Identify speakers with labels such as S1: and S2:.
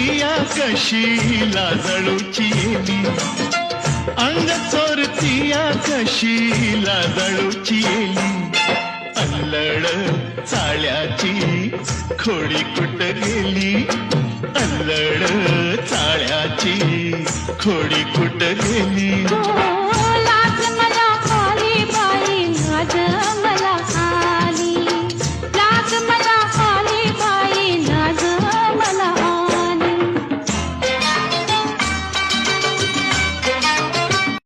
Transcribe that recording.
S1: कशी लाजळूची येली. अंग चोरतीया कशी लाजळूची येली. अल्लड चाळ्याची खोडी कुट गेली अल्लड चाळ्याची खोडी कुट गेली